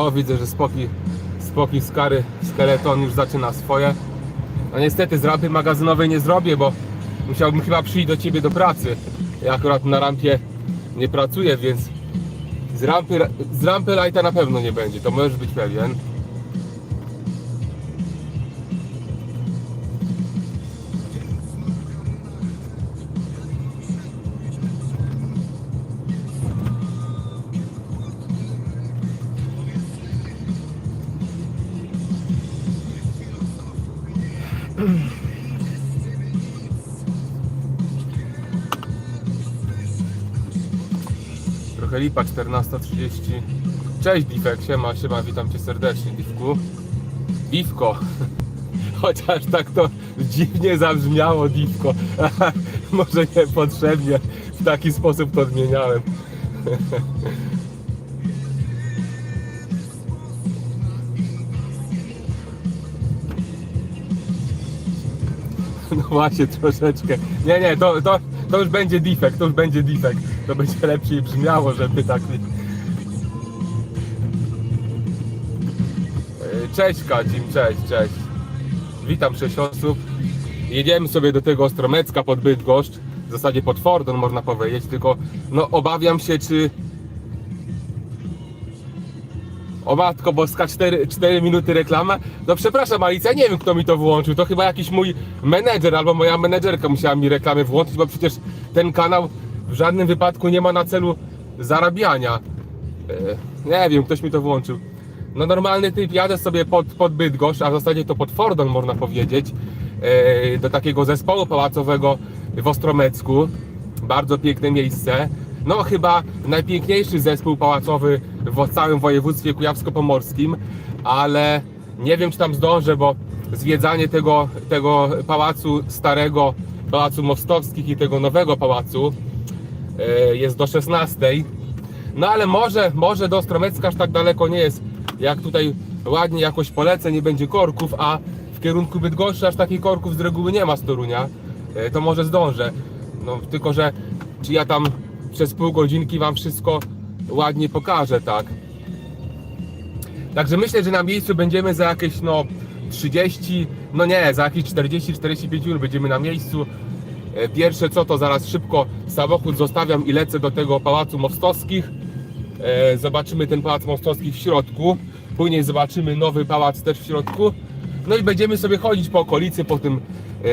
O, widzę, że spoki, spoki skary, skeleton już zaczyna swoje. No niestety z rampy magazynowej nie zrobię, bo musiałbym chyba przyjść do ciebie do pracy. Ja akurat na rampie nie pracuję, więc z rampy, z rampy lighta na pewno nie będzie, to możesz być pewien. Lipa 14.30. Cześć Difek, siema, siema, witam cię serdecznie Difku. Difko. Chociaż tak to dziwnie zabrzmiało Difko. Może niepotrzebnie w taki sposób to odmieniałem. No właśnie, troszeczkę. Nie, nie, to, to, to już będzie defekt, to już będzie defekt. To będzie lepiej brzmiało, żeby tak... Yy, Cześć Kacim, cześć, cześć. Witam 6 osób. Jedziemy sobie do tego Ostromecka pod Bydgoszcz. W zasadzie pod Fordon można powiedzieć, tylko no obawiam się, czy... O matko boska, 4, 4 minuty reklama. No przepraszam Alicja, nie wiem kto mi to włączył. To chyba jakiś mój menedżer albo moja menedżerka musiała mi reklamę włączyć, bo przecież ten kanał w żadnym wypadku nie ma na celu zarabiania. E, nie wiem, ktoś mi to włączył. No normalny typ, jadę sobie pod, pod a w zasadzie to pod Fordon można powiedzieć, e, do takiego zespołu pałacowego w Ostromecku. Bardzo piękne miejsce. No chyba najpiękniejszy zespół pałacowy w całym województwie kujawsko-pomorskim, ale nie wiem czy tam zdążę, bo zwiedzanie tego, tego pałacu starego, pałacu Mostowskich i tego nowego pałacu jest do 16. No ale może, może do Ostromecka aż tak daleko nie jest. Jak tutaj ładnie jakoś polecę, nie będzie korków, a w kierunku Bydgoszczy aż takich korków z reguły nie ma z Torunia, e, to może zdążę. No tylko, że czy ja tam przez pół godzinki wam wszystko ładnie pokażę, tak? Także myślę, że na miejscu będziemy za jakieś no 30, no nie, za jakieś 40-45 minut będziemy na miejscu. E, Pierwsze co to zaraz szybko samochód zostawiam i lecę do tego pałacu Mostowskich. E, Zobaczymy ten pałac Mostowskich w środku. Później zobaczymy nowy pałac też w środku. No i będziemy sobie chodzić po okolicy, po tym e,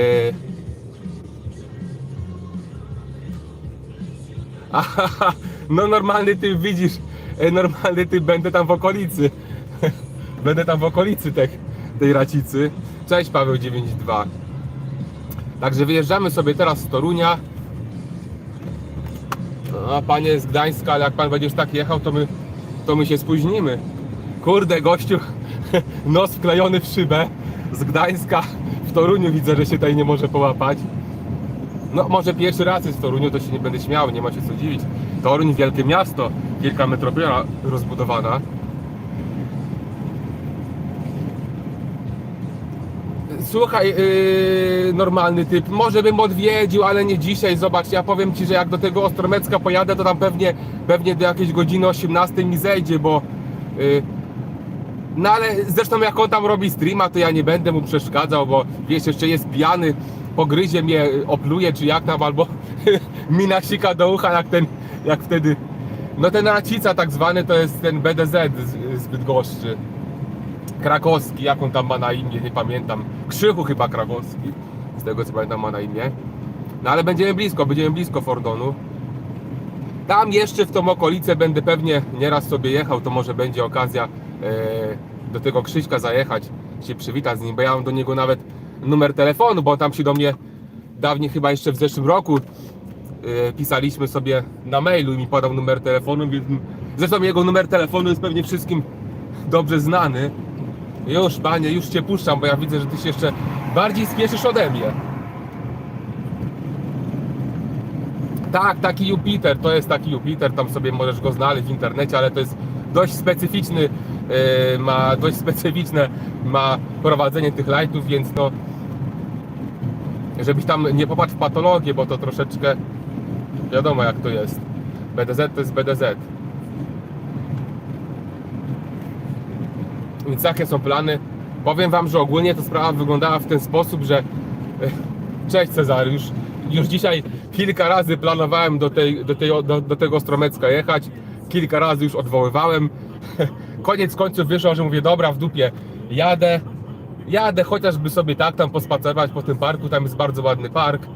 Aha, no normalny typ widzisz, normalny typ będę tam w okolicy. Będę tam w okolicy tej, tej racicy. Cześć Paweł 92. Także wyjeżdżamy sobie teraz z Torunia. No, panie z Gdańska, ale jak pan będziesz tak jechał, to my, to my się spóźnimy. Kurde, gościu, nos wklejony w szybę z Gdańska w Toruniu widzę, że się tutaj nie może połapać. No może pierwszy raz jest w Toruniu, to się nie będę śmiał, nie ma się co dziwić. Toruń, wielkie miasto, wielka metropolia rozbudowana. Słuchaj, yy, normalny typ, może bym odwiedził, ale nie dzisiaj. Zobacz, ja powiem Ci, że jak do tego Ostromecka pojadę, to tam pewnie, pewnie do jakiejś godziny 18 mi zejdzie, bo... Yy, no ale zresztą jak on tam robi streama, to ja nie będę mu przeszkadzał, bo wiesz, jeszcze jest pijany, pogryzie mnie, opluje czy jak tam, albo mi nasika do ucha jak ten, jak wtedy. No ten racica tak zwany to jest ten BDZ z, z Bydgoszczy. Krakowski, jak on tam ma na imię, nie pamiętam. Krzychu chyba Krakowski, z tego co pamiętam ma na imię. No ale będziemy blisko, będziemy blisko Fordonu. Tam jeszcze w tą okolicę będę pewnie nieraz sobie jechał, to może będzie okazja e, do tego Krzyśka zajechać, się przywitać z nim, bo ja mam do niego nawet numer telefonu, bo tam się do mnie dawniej chyba jeszcze w zeszłym roku e, pisaliśmy sobie na mailu i mi podał numer telefonu, więc zresztą jego numer telefonu jest pewnie wszystkim dobrze znany. Już, panie, już cię puszczam, bo ja widzę, że ty się jeszcze bardziej spieszysz ode mnie. Tak, taki Jupiter, to jest taki Jupiter, tam sobie możesz go znaleźć w internecie, ale to jest dość specyficzny, yy, ma dość specyficzne ma prowadzenie tych lightów, więc no żebyś tam nie popatrz w patologię, bo to troszeczkę wiadomo jak to jest. BDZ to jest BDZ. Więc takie są plany. Powiem Wam, że ogólnie ta sprawa wyglądała w ten sposób, że Cześć Cezary, już, już dzisiaj kilka razy planowałem do, tej, do, tej, do, do tego Stromecka jechać, kilka razy już odwoływałem. Koniec końców wyszło, że mówię, dobra, w dupie, jadę, jadę chociażby sobie tak tam pospacerować po tym parku, tam jest bardzo ładny park,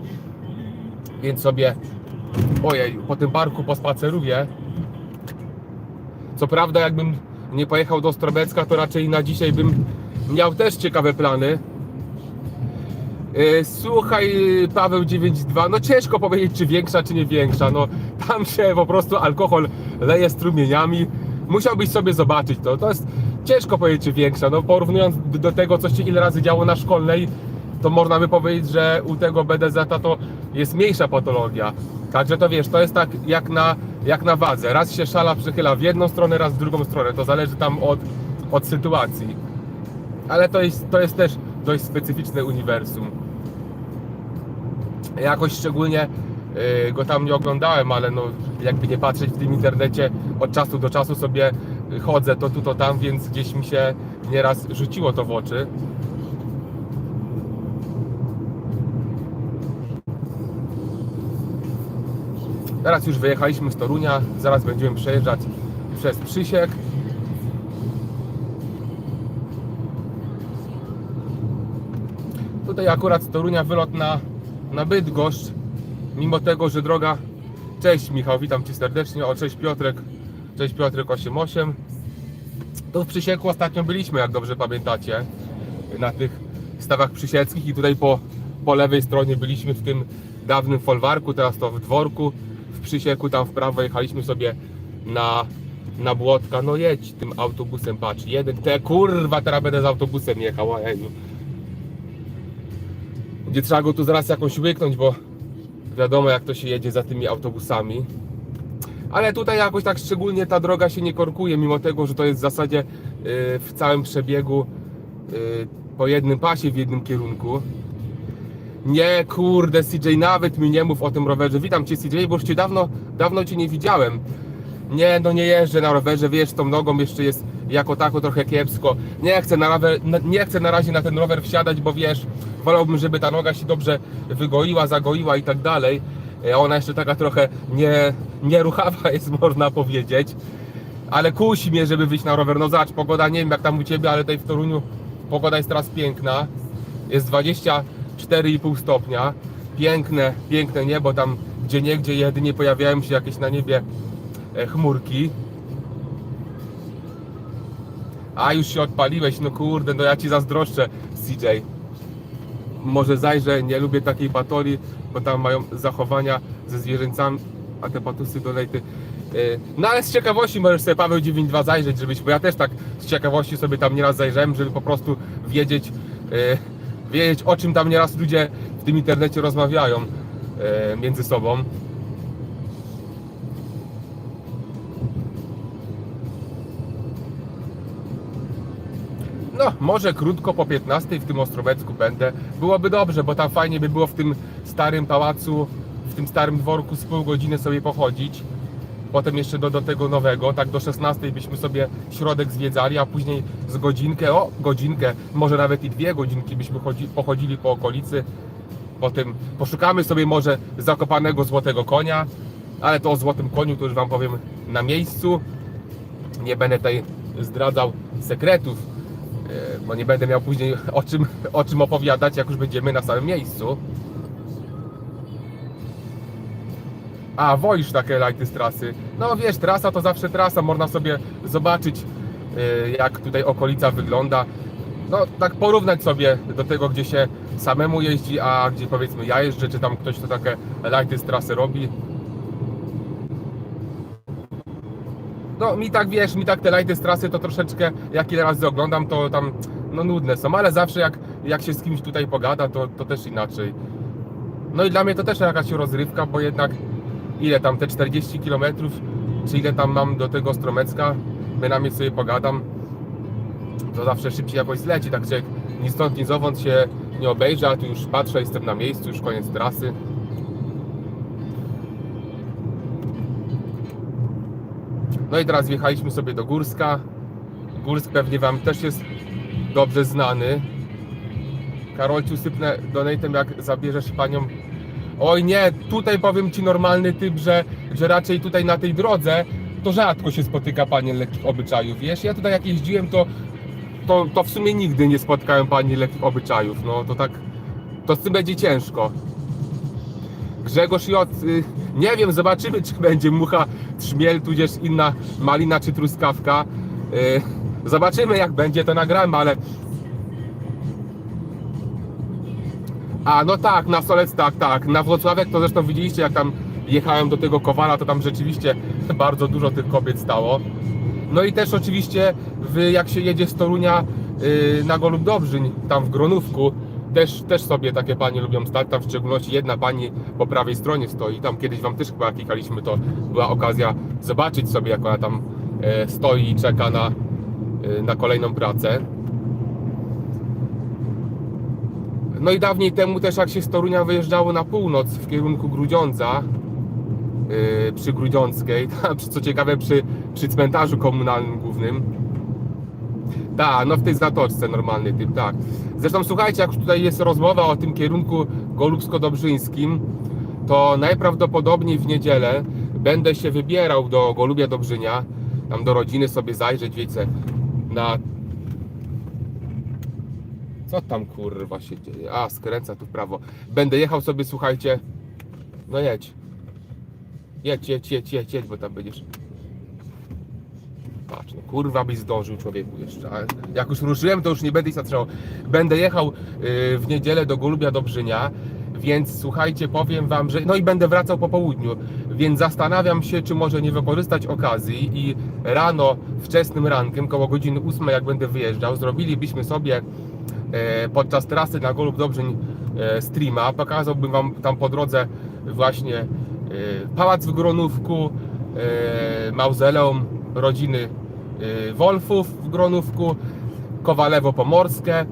więc sobie, ojej, po tym parku pospaceruję. Co prawda, jakbym nie pojechał do Stromecka, to raczej na dzisiaj bym miał też ciekawe plany. E, Słuchaj, Paweł 92, no ciężko powiedzieć, czy większa, czy nie większa. No tam się po prostu alkohol leje strumieniami. Musiałbyś sobie zobaczyć to. To jest ciężko powiedzieć, czy większa. No porównując do tego, co się ile razy działo na szkolnej, to można by powiedzieć, że u tego BDZ to jest mniejsza patologia. Także to wiesz, to jest tak jak na, jak na wadze. Raz się szala przychyla w jedną stronę, raz w drugą stronę. To zależy tam od, od sytuacji. Ale to jest, to jest też dość specyficzne uniwersum. Jakoś szczególnie y, go tam nie oglądałem, ale no jakby nie patrzeć w tym internecie, od czasu do czasu sobie chodzę to tu, to tam, więc gdzieś mi się nieraz rzuciło to w oczy. Teraz już wyjechaliśmy z Torunia, zaraz będziemy przejeżdżać przez Przysiek. Tutaj akurat z Torunia wylot na, na Bydgoszcz, mimo tego, że droga... Cześć Michał, witam Cię serdecznie, o cześć Piotrek, cześć Piotrek 88. To w Przysieku ostatnio byliśmy, jak dobrze pamiętacie, na tych stawach przysieckich i tutaj po, po lewej stronie byliśmy w tym dawnym folwarku, teraz to w dworku, Przysieku, tam w prawo jechaliśmy sobie na, na Błotka, no jedź tym autobusem, patrz, jeden, te kurwa, teraz będę z autobusem jechał, ojeju. Będzie trzeba go tu zaraz jakąś łyknąć, bo wiadomo jak to się jedzie za tymi autobusami. Ale tutaj jakoś tak szczególnie ta droga się nie korkuje, mimo tego, że to jest w zasadzie yy, w całym przebiegu yy, po jednym pasie w jednym kierunku. Nie, kurde, CJ, nawet mi nie mów o tym rowerze. Witam Cię, CJ, bo już Cię dawno, dawno Cię nie widziałem. Nie, no nie jeżdżę na rowerze, wiesz, tą nogą jeszcze jest jako tako trochę kiepsko. Nie chcę na, rower, nie chcę na razie na ten rower wsiadać, bo wiesz, wolałbym, żeby ta noga się dobrze wygoiła, zagoiła i tak dalej. E, Ona jeszcze taka trochę nie, nieruchawa jest, można powiedzieć. Ale kusi mnie, żeby wyjść na rower. No zobacz, pogoda, nie wiem jak tam u Ciebie, ale tutaj w Toruniu pogoda jest teraz piękna. Jest 24,5 stopnia. Piękne, piękne niebo, tam gdzie niegdzie jedynie pojawiają się jakieś na niebie e, chmurki. A już się odpaliłeś, no kurde, no ja ci zazdroszczę, CJ. Może zajrzę, nie lubię takiej patoli, bo tam mają zachowania ze zwierzęcami, a te patusy donate. No ale z ciekawości możesz sobie Paweł 92 zajrzeć, żebyś, bo ja też tak z ciekawości sobie tam nieraz zajrzałem, żeby po prostu wiedzieć, e, wiedzieć o czym tam nieraz ludzie w tym internecie rozmawiają e, między sobą. No, może krótko po 15 w tym Ostrowecku będę. Byłoby dobrze, bo tam fajnie by było w tym starym pałacu, w tym starym dworku z pół godziny sobie pochodzić. Potem jeszcze do, do tego nowego, tak do 16 byśmy sobie środek zwiedzali, a później z godzinkę, o godzinkę, może nawet i dwie godzinki byśmy chodzi, pochodzili po okolicy. Potem poszukamy sobie może zakopanego złotego konia, ale to o złotym koniu to już Wam powiem na miejscu. Nie będę tutaj zdradzał sekretów, e, bo nie będę miał później o czym, o czym opowiadać, jak już będziemy na samym miejscu. A, woisz takie lighty z trasy. No wiesz, trasa to zawsze trasa, można sobie zobaczyć y, jak tutaj okolica wygląda. No tak porównać sobie do tego, gdzie się samemu jeździ, a gdzie powiedzmy ja jeżdżę, czy tam ktoś to takie lighty z trasy robi. No mi tak wiesz, mi tak te lighty z trasy to troszeczkę, jak ile razy oglądam, to tam no nudne są, ale zawsze jak, jak się z kimś tutaj pogada, to, to też inaczej. No i dla mnie to też jakaś rozrywka, bo jednak ile tam te 40 km, czy ile tam mam do tego Stromecka, bynajmniej sobie pogadam, to zawsze szybciej jakoś zleci, tak jak ni stąd, ni zowąd się nie obejrzę, a tu już patrzę, jestem na miejscu, już koniec trasy. No i teraz wjechaliśmy sobie do Górska. Górsk pewnie Wam też jest dobrze znany. Karolciu, sypnę donatem, jak zabierzesz panią. Oj nie, tutaj powiem Ci normalny typ, że, że raczej tutaj na tej drodze to rzadko się spotyka panie lekkich obyczajów, wiesz? Ja tutaj jak jeździłem, to, to, to w sumie nigdy nie spotkałem pani lekkich obyczajów, no to tak, to z tym będzie ciężko. Grzegorz J. y, Nie wiem, zobaczymy, czy będzie mucha, trzmiel, tudzież inna malina czy truskawka. Y, Zobaczymy, jak będzie, to nagramy, ale. A, no tak, na Solec, tak, tak. Na Włocławek to zresztą widzieliście, jak tam jechałem do tego Kowala, to tam rzeczywiście bardzo dużo tych kobiet stało. No i też oczywiście, w, jak się jedzie z Torunia y, na Golub Dobrzyń, tam w Gronówku, też, też sobie takie panie lubią stać, tam w szczególności jedna pani po prawej stronie stoi, tam kiedyś wam też chyba klikaliśmy, to była okazja zobaczyć sobie, jak ona tam e, stoi i czeka na, e, na kolejną pracę. No i dawniej temu też jak się z Torunia wyjeżdżało na północ w kierunku Grudziądza, yy, przy Grudziąckiej, tam, co ciekawe przy, przy cmentarzu komunalnym głównym. Tak, no w tej zatoczce normalny typ, tak. Zresztą słuchajcie, jak już tutaj jest rozmowa o tym kierunku golubsko-dobrzyńskim, to najprawdopodobniej w niedzielę będę się wybierał do Golubia Dobrzynia, tam do rodziny sobie zajrzeć, wiecie, na co tam kurwa się dzieje? A, skręca tu w prawo. Będę jechał sobie, słuchajcie. No jedź. Jedź, jedź, jedź, jedź, jedź, bo tam będziesz. Patrz, no kurwa byś zdążył człowieku jeszcze. Jak już ruszyłem, to już nie będę ich zatrzymał. Będę jechał yy, w niedzielę do Golubia Dobrzynia, więc słuchajcie, powiem wam, że. No i będę wracał po południu, więc zastanawiam się, czy może nie wykorzystać okazji i rano, wczesnym rankiem, koło godziny 8, jak będę wyjeżdżał, zrobilibyśmy sobie podczas trasy na Golub Dobrzyń e, streama. Pokazałbym Wam tam po drodze właśnie e, pałac w Gronówku, e, mauzoleum rodziny e, Wolfów w Gronówku, Kowalewo Pomorskie,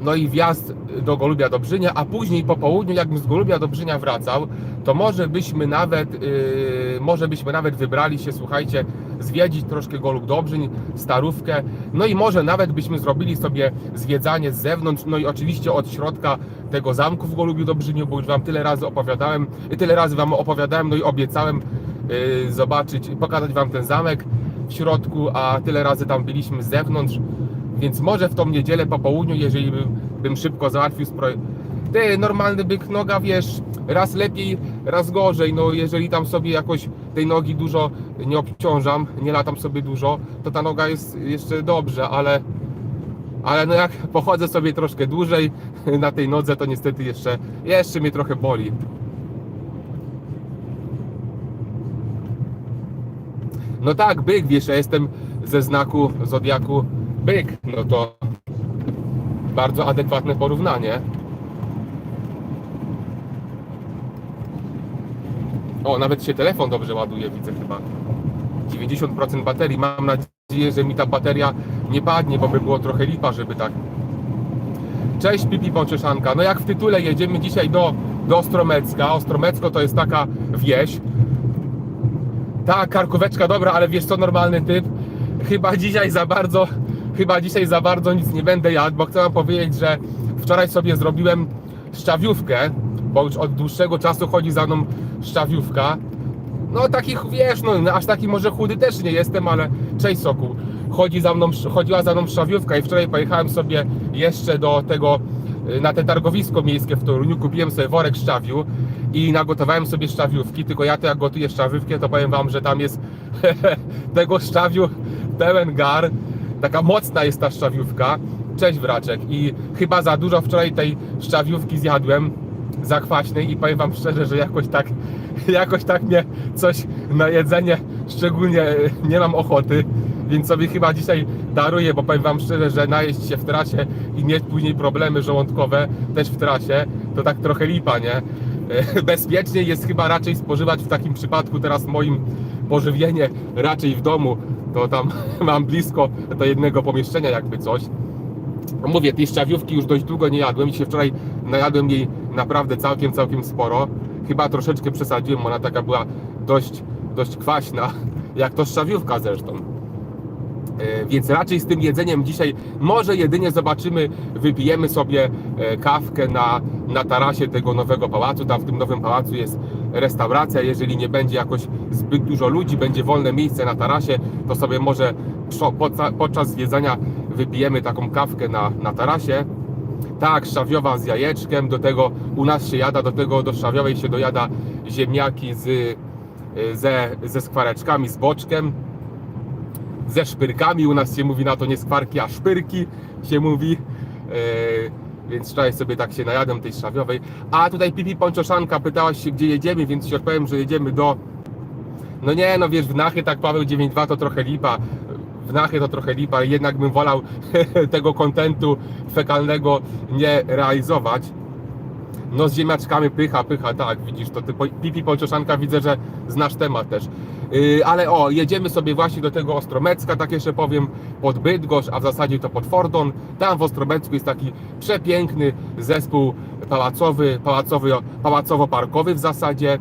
no i wjazd do Golubia Dobrzynia, a później po południu, jakbym z Golubia Dobrzynia wracał, to może byśmy nawet, może byśmy nawet wybrali się, słuchajcie, zwiedzić troszkę Golub Dobrzyń, Starówkę, no i może nawet byśmy zrobili sobie zwiedzanie z zewnątrz, no i oczywiście od środka tego zamku w Golubiu Dobrzyniu, bo już Wam tyle razy opowiadałem, tyle razy Wam opowiadałem, no i obiecałem yy, zobaczyć, pokazać Wam ten zamek w środku, a tyle razy tam byliśmy z zewnątrz, więc może w tą niedzielę po południu, jeżeli bym, bym szybko załatwił. Ty, normalny byk, noga, wiesz, raz lepiej, raz gorzej, no jeżeli tam sobie jakoś tej nogi dużo nie obciążam, nie latam sobie dużo, to ta noga jest jeszcze dobrze, ale ale no jak pochodzę sobie troszkę dłużej na tej nodze, to niestety jeszcze, jeszcze mnie trochę boli. No tak, byk, wiesz, ja jestem ze znaku Zodiaku byk, no to bardzo adekwatne porównanie. O, nawet się telefon dobrze ładuje, widzę chyba. 90% baterii. Mam nadzieję, że mi ta bateria nie padnie, bo by było trochę lipa, żeby tak. Cześć Pipi Pączeszanka. No jak w tytule jedziemy dzisiaj do, do Ostromecka. Ostromecko to jest taka wieś, tak, karkóweczka dobra, ale wiesz co, normalny typ. Chyba dzisiaj za bardzo, chyba dzisiaj za bardzo nic nie będę jadł, bo chcę wam powiedzieć, że wczoraj sobie zrobiłem szczawiówkę, bo już od dłuższego czasu chodzi za mną szczawiówka. No takich, wiesz, no aż taki może chudy też nie jestem, ale cześć Sokół. Chodzi za mną, chodziła za mną szczawiówka i wczoraj pojechałem sobie jeszcze do tego y, na te targowisko miejskie w Toruniu, kupiłem sobie worek szczawiu i nagotowałem sobie szczawiówki, tylko ja to jak gotuję szczawiówkę, to powiem wam, że tam jest tego szczawiu pełen gar, taka mocna jest ta szczawiówka. Cześć wraczek i chyba za dużo wczoraj tej szczawiówki zjadłem zakwaśnej i powiem wam szczerze, że jakoś tak jakoś tak mnie coś na jedzenie szczególnie y, nie mam ochoty, więc sobie chyba dzisiaj daruję, bo powiem wam szczerze, że najeść się w trasie i mieć później problemy żołądkowe też w trasie, to tak trochę lipa, nie? Y, Bezpieczniej jest chyba raczej spożywać w takim przypadku teraz moim pożywienie raczej w domu, to tam mam blisko do jednego pomieszczenia jakby coś. Mówię, tej szczawiówki już dość długo nie jadłem i się wczoraj najadłem jej naprawdę całkiem, całkiem sporo. Chyba troszeczkę przesadziłem, ona taka była dość, dość kwaśna, jak to szczawiówka zresztą. E, Więc raczej z tym jedzeniem dzisiaj może jedynie zobaczymy, wypijemy sobie e, kawkę na, na tarasie tego nowego pałacu. Tam w tym nowym pałacu jest restauracja. Jeżeli nie będzie jakoś zbyt dużo ludzi, będzie wolne miejsce na tarasie, to sobie może podczas jedzenia wypijemy taką kawkę na, na tarasie. Tak, szczawiowa z jajeczkiem, do tego u nas się jada, do tego do szczawiowej się dojada ziemniaki z, y, ze, ze skwareczkami, z boczkiem ze szpyrkami. U nas się mówi na to nie skwarki, a szpyrki się mówi. Yy, więc wczoraj sobie tak się najadłem tej szawiowej. A tutaj Pipi Ponczoszanka pytałaś się, gdzie jedziemy, więc ci odpowiem, że jedziemy do. No nie, no wiesz, w Nachy tak Paweł 9.2 to trochę lipa. W Nachy to trochę lipa, jednak bym wolał tego kontentu fekalnego nie realizować. No z ziemniaczkami pycha, pycha, tak, widzisz, to ty Pipi Polczoszanka widzę, że znasz temat też. Yy, ale o, jedziemy sobie właśnie do tego Ostromecka, tak jeszcze powiem, pod Bydgoszcz, a w zasadzie to pod Fordon. Tam w Ostromecku jest taki przepiękny zespół pałacowy, pałacowy, pałacowo-parkowy w zasadzie,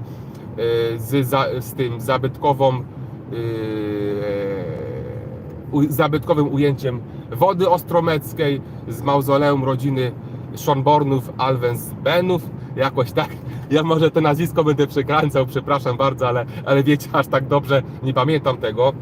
yy, z, za, z tym zabytkową yy, zabytkowym ujęciem wody ostromeckiej z mauzoleum rodziny Schonbornów Alvensbenów, jakoś tak. Ja może to nazwisko będę przekręcał, przepraszam bardzo, ale, ale wiecie, aż tak dobrze nie pamiętam tego.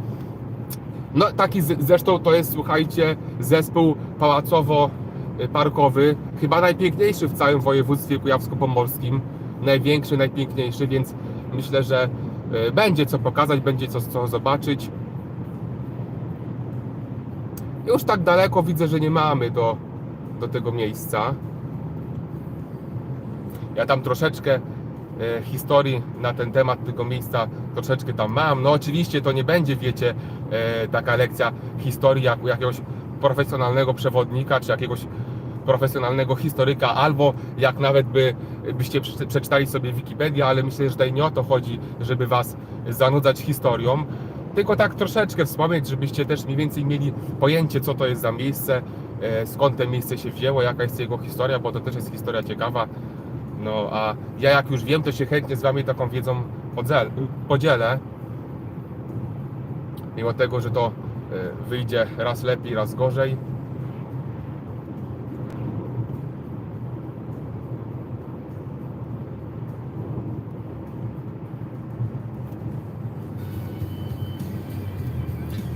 No taki z, zresztą to jest, słuchajcie, zespół pałacowo-parkowy, chyba najpiękniejszy w całym województwie kujawsko-pomorskim, największy, najpiękniejszy, więc myślę, że e, będzie co pokazać, będzie co, co zobaczyć. Już tak daleko widzę, że nie mamy do, do tego miejsca. Ja tam troszeczkę e, historii na ten temat tego miejsca troszeczkę tam mam. No oczywiście to nie będzie, wiecie, e, taka lekcja historii jak u jakiegoś profesjonalnego przewodnika, czy jakiegoś profesjonalnego historyka, albo jak nawet by, byście prze- przeczytali sobie Wikipedię, ale myślę, że tutaj nie o to chodzi, żeby was zanudzać historią, tylko tak troszeczkę wspomnieć, żebyście też mniej więcej mieli pojęcie, co to jest za miejsce, e, skąd to miejsce się wzięło, jaka jest jego historia, bo to też jest historia ciekawa. No a ja jak już wiem, to się chętnie z Wami taką wiedzą podzielę. Mimo tego, że to e, wyjdzie raz lepiej, raz gorzej.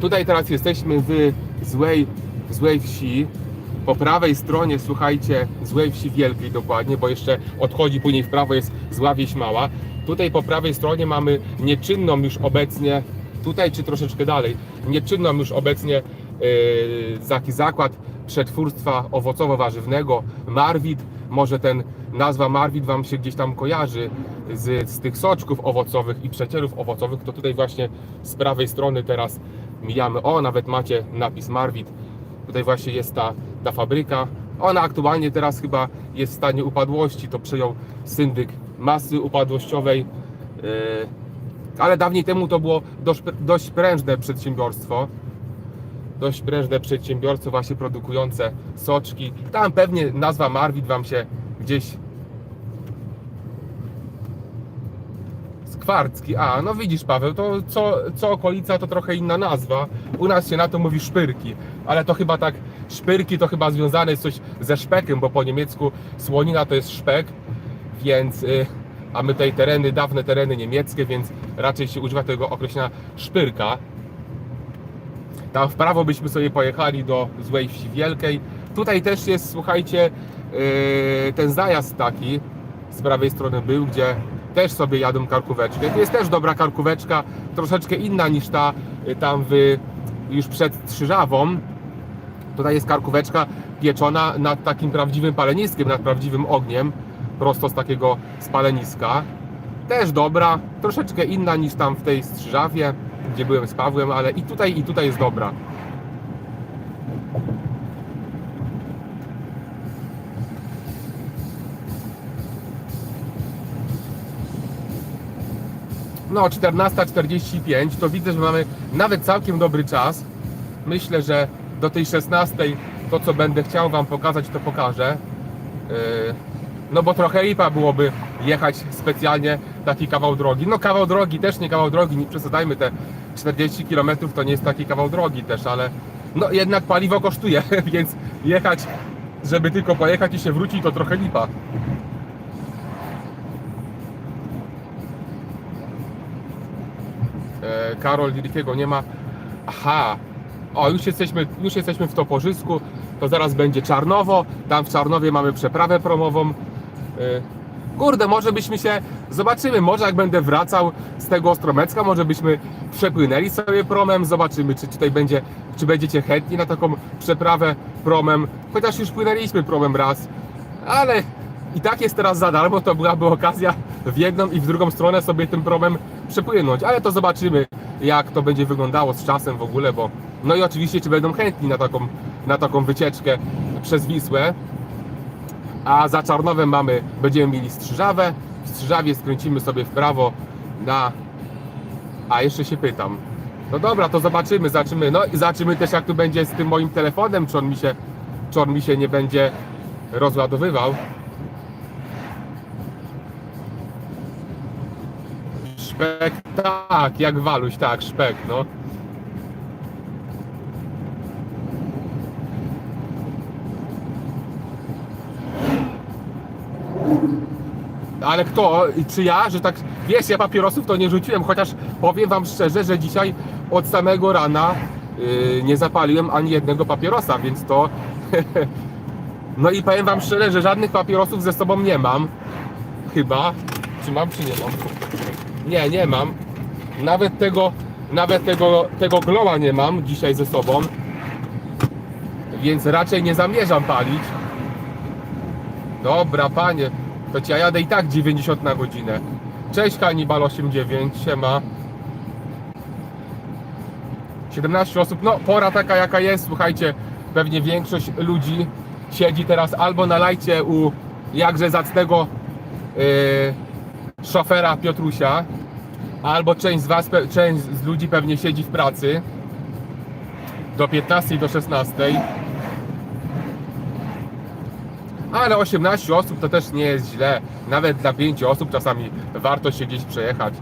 Tutaj teraz jesteśmy w złej, w złej wsi. Po prawej stronie, słuchajcie, złej wsi wielkiej dokładnie, bo jeszcze odchodzi później w prawo jest zła wieś mała. Tutaj po prawej stronie mamy nieczynną już obecnie, tutaj czy troszeczkę dalej, nieczynną już obecnie yy, taki zakład przetwórstwa owocowo-warzywnego Marwit. Może ten nazwa Marwit Wam się gdzieś tam kojarzy z, z tych soczków owocowych i przecierów owocowych, to tutaj właśnie z prawej strony teraz mijamy. O, nawet macie napis Marwit. Tutaj właśnie jest ta, ta fabryka. Ona aktualnie teraz chyba jest w stanie upadłości. To przejął syndyk masy upadłościowej. Yy, ale dawniej temu to było dość, dość prężne przedsiębiorstwo. Dość prężne przedsiębiorstwo właśnie produkujące soczki. Tam pewnie nazwa Marwit Wam się gdzieś Skwarcki. A, no widzisz Paweł, to co, co okolica to trochę inna nazwa. U nas się na to mówi szpyrki, ale to chyba tak, szpyrki to chyba związane jest coś ze szpekiem, bo po niemiecku słonina to jest szpek, więc, y, a my tutaj tereny, dawne tereny niemieckie, więc raczej się używa tego określenia szpyrka. Tam w prawo byśmy sobie pojechali do Złej Wsi Wielkiej. Tutaj też jest, słuchajcie, yy, ten zajazd taki z prawej strony był, gdzie też sobie jadą karkóweczkę. To jest też dobra karkóweczka, troszeczkę inna niż ta y, tam w, już przed Strzyżawą. Tutaj jest karkóweczka pieczona nad takim prawdziwym paleniskiem, nad prawdziwym ogniem, prosto z takiego spaleniska. Też dobra, troszeczkę inna niż tam w tej Strzyżawie, gdzie byłem z Pawłem, ale i tutaj, i tutaj jest dobra. No, 14.45 to widzę, że mamy nawet całkiem dobry czas. Myślę, że do tej 16 to, co będę chciał Wam pokazać, to pokażę. Yy, No bo trochę lipa byłoby jechać specjalnie taki kawał drogi. No kawał drogi też nie kawał drogi, nie przesadzajmy te 40 km to nie jest taki kawał drogi też, ale no jednak paliwo kosztuje, więc jechać, żeby tylko pojechać i się wrócić to trochę lipa. Karol Dirikiego nie ma. Aha. O, już jesteśmy, już jesteśmy w Toporzysku. To zaraz będzie Czarnowo. Tam w Czarnowie mamy przeprawę promową. E, Kurde, może byśmy się, zobaczymy, może jak będę wracał z tego Ostromecka, może byśmy przepłynęli sobie promem, zobaczymy, czy tutaj będzie, czy będziecie chętni na taką przeprawę promem, chociaż już płynęliśmy promem raz, ale i tak jest teraz za darmo, to byłaby okazja w jedną i w drugą stronę sobie tym promem przepłynąć, ale to zobaczymy, jak to będzie wyglądało z czasem w ogóle, bo no i oczywiście, czy będą chętni na taką, na taką wycieczkę przez Wisłę, a za Czarnowem mamy, będziemy mieli Strzyżawę. W Strzyżawie skręcimy sobie w prawo na... A, jeszcze się pytam. No dobra, to zobaczymy, zobaczymy. No i zobaczymy też jak tu będzie z tym moim telefonem, czy on mi się, czy on mi się nie będzie rozładowywał. Szpek, tak, jak waluś, tak, szpek, no. Ale kto? Czy ja? Że tak, wiesz, ja papierosów to nie rzuciłem, chociaż powiem wam szczerze, że dzisiaj od samego rana yy, nie zapaliłem ani jednego papierosa, więc to... no i powiem wam szczerze, że żadnych papierosów ze sobą nie mam. Chyba. Czy mam, czy nie mam? Nie, nie mam. Nawet tego, nawet tego, tego glowa nie mam dzisiaj ze sobą. Więc raczej nie zamierzam palić. Dobra, panie, to ci ja jadę i tak 90 na godzinę. Cześć Hannibal 89, siema. 17 osób, no pora taka jaka jest, słuchajcie, pewnie większość ludzi siedzi teraz albo na lajcie u jakże zacnego yy, szofera Piotrusia, albo część z was, część z ludzi pewnie siedzi w pracy do 15 do 16. Ale 18 osób to też nie jest źle. Nawet dla 5 osób czasami warto się gdzieś przejechać.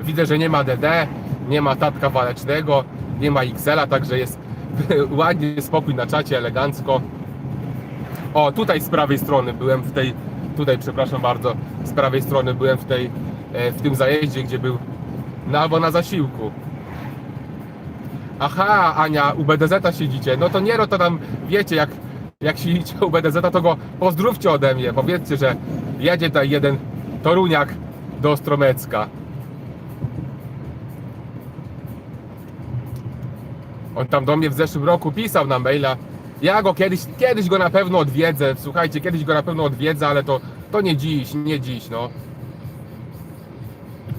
Widzę, że nie ma DD, nie ma tatka walecznego, nie ma XL-a, także jest ładnie spokój na czacie, elegancko. O, tutaj z prawej strony byłem w tej, tutaj przepraszam bardzo, z prawej strony byłem w tej, w tym zajeździe, gdzie był, no albo na zasiłku. Aha, Ania, u BDZ siedzicie. No to nie, no to tam wiecie, jak, jak siedzicie u BDZ, to go pozdrówcie ode mnie. Powiedzcie, że jedzie tutaj jeden Toruniak do Ostromecka. On tam do mnie w zeszłym roku pisał na maila. Ja go kiedyś, kiedyś go na pewno odwiedzę. Słuchajcie, kiedyś go na pewno odwiedzę, ale to, to nie dziś, nie dziś, no.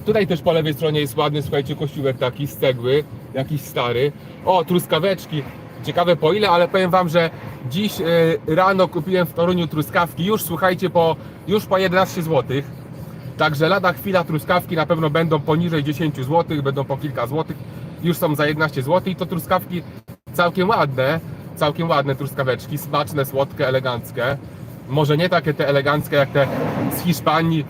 Tutaj też po lewej stronie jest ładny, słuchajcie, kościółek taki z cegły, jakiś stary. O, truskaweczki. Ciekawe po ile, ale powiem wam, że dziś y, rano kupiłem w Toruniu truskawki już, słuchajcie, po, już po 11 zł. Także lada chwila truskawki na pewno będą poniżej 10 zł, będą po kilka złotych. Już są za 11 zł i to truskawki całkiem ładne, całkiem ładne truskaweczki, smaczne, słodkie, eleganckie. Może nie takie te eleganckie jak te z Hiszpanii,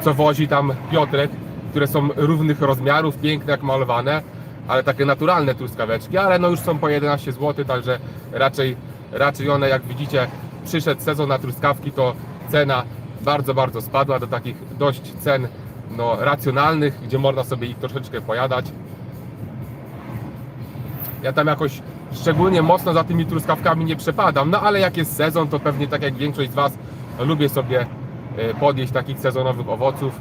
co wozi tam Piotrek, które są równych rozmiarów, piękne jak malowane, ale takie naturalne truskaweczki, ale no już są po 11 zł, także raczej, raczej one jak widzicie przyszedł sezon na truskawki, to cena bardzo, bardzo spadła do takich dość cen no, racjonalnych, gdzie można sobie ich troszeczkę pojadać. Ja tam jakoś szczególnie mocno za tymi truskawkami nie przepadam. No ale jak jest sezon, to pewnie tak jak większość z Was lubię sobie e, podjeść takich sezonowych owoców.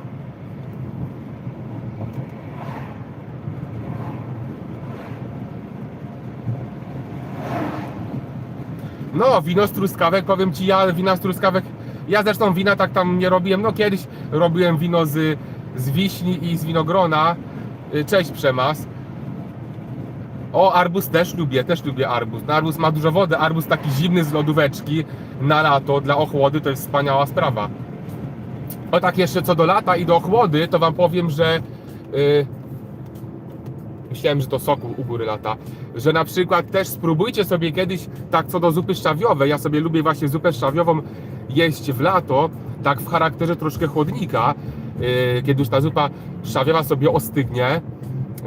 No, wino z truskawek, powiem Ci, ja wina z truskawek, ja zresztą wina tak tam nie robiłem, no kiedyś robiłem wino z, z wiśni i z winogrona, Y, cześć Przemas. O, arbuz też lubię, też lubię arbuz. No, arbuz ma dużo wody, arbuz taki zimny z lodóweczki na lato, dla ochłody to jest wspaniała sprawa. O tak jeszcze co do lata i do ochłody, to Wam powiem, że... y, myślałem, że to soku u góry lata, że na przykład też spróbujcie sobie kiedyś, tak co do zupy szczawiowej, ja sobie lubię właśnie zupę szczawiową jeść w lato, tak w charakterze troszkę chłodnika, yy, kiedy już ta zupa szczawiowa sobie ostygnie,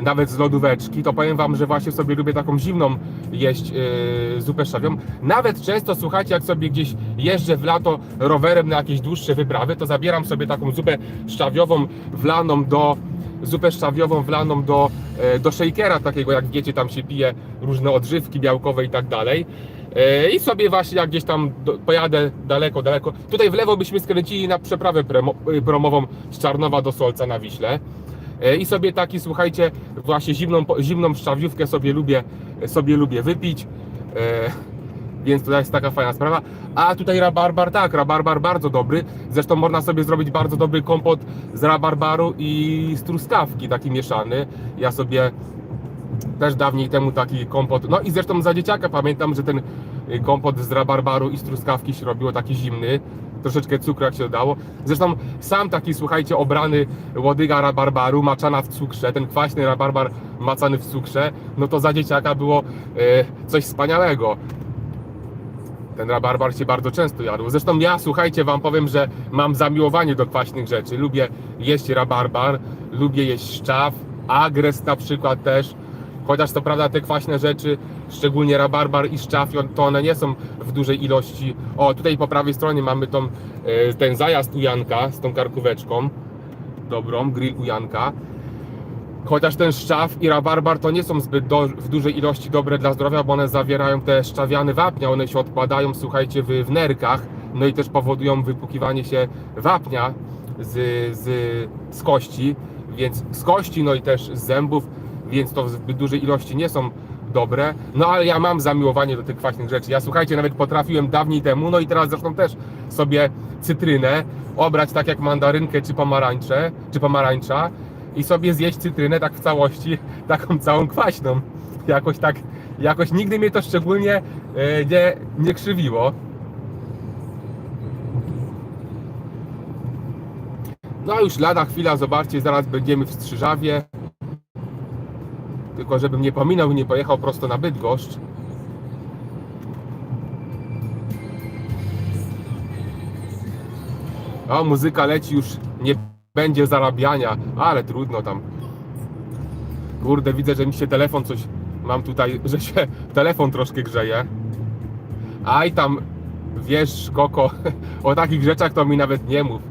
nawet z lodóweczki, to powiem Wam, że właśnie sobie lubię taką zimną jeść yy, zupę szczawiową. Nawet często, słuchajcie, jak sobie gdzieś jeżdżę w lato rowerem na jakieś dłuższe wyprawy, to zabieram sobie taką zupę szczawiową wlaną do zupę szczawiową wlaną do, e, do shakera takiego, jak wiecie, tam się pije różne odżywki białkowe i tak dalej. E, I sobie właśnie jak gdzieś tam do, pojadę daleko, daleko. Tutaj w lewo byśmy skręcili na przeprawę premo, y, promową z Czarnowa do Solca na Wiśle. E, I sobie taki, słuchajcie, właśnie zimną, zimną szczawiówkę sobie lubię, sobie lubię wypić. E, więc to jest taka fajna sprawa. A tutaj rabarbar, tak, rabarbar bardzo dobry. Zresztą można sobie zrobić bardzo dobry kompot z rabarbaru i z truskawki, taki mieszany. Ja sobie też dawniej temu taki kompot, no i zresztą za dzieciaka pamiętam, że ten y, kompot z rabarbaru i z truskawki się robiło taki zimny. Troszeczkę cukru jak się dodało. Zresztą sam taki, słuchajcie, obrany łodyga rabarbaru maczana w cukrze, ten kwaśny rabarbar macany w cukrze, no to za dzieciaka było y, coś wspaniałego ten rabarbar się bardzo często jadł. Zresztą ja, słuchajcie, wam powiem, że mam zamiłowanie do kwaśnych rzeczy. Lubię jeść rabarbar, lubię jeść szczaw, agres na przykład też. Chociaż to prawda te kwaśne rzeczy, szczególnie rabarbar i szczaw, to one nie są w dużej ilości. O, tutaj po prawej stronie mamy tą, e, ten zajazd u Janka z tą karkóweczką. Dobrą, grill u Janka. Chociaż ten szczaw i rabarbar to nie są zbyt do, w dużej ilości dobre dla zdrowia, bo one zawierają te szczawiane wapnia, one się odkładają, słuchajcie, w, w nerkach, no i też powodują wypukiwanie się wapnia z, z, z kości, więc z kości, no i też z zębów, więc to w zbyt dużej ilości nie są dobre, no ale ja mam zamiłowanie do tych kwaśnych rzeczy. Ja słuchajcie, nawet potrafiłem dawniej temu, no i teraz zresztą też sobie cytrynę obrać tak jak mandarynkę czy pomarańcze, czy pomarańcza i sobie zjeść cytrynę tak w całości, taką całą kwaśną. Jakoś tak, jakoś nigdy mnie to szczególnie e, nie, nie krzywiło. No już lada chwila, zobaczcie, zaraz będziemy w Strzyżawie. Tylko żebym nie pominął i nie pojechał prosto na Bydgoszcz. O, muzyka leci już, nie będzie zarabiania, ale trudno tam. Kurde, widzę, że mi się telefon coś, mam tutaj, że się telefon troszkę grzeje. Aj tam, wiesz, Koko, o takich rzeczach to mi nawet nie mów.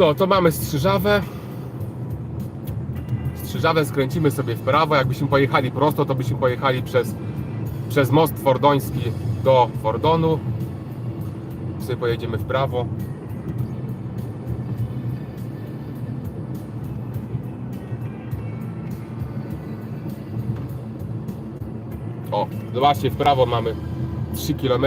No, to mamy Strzyżawę. Strzyżawę skręcimy sobie w prawo. Jakbyśmy pojechali prosto, to byśmy pojechali przez, przez most fordoński do Fordonu. Sobie pojedziemy w prawo. O, zobaczcie, w prawo mamy 3 km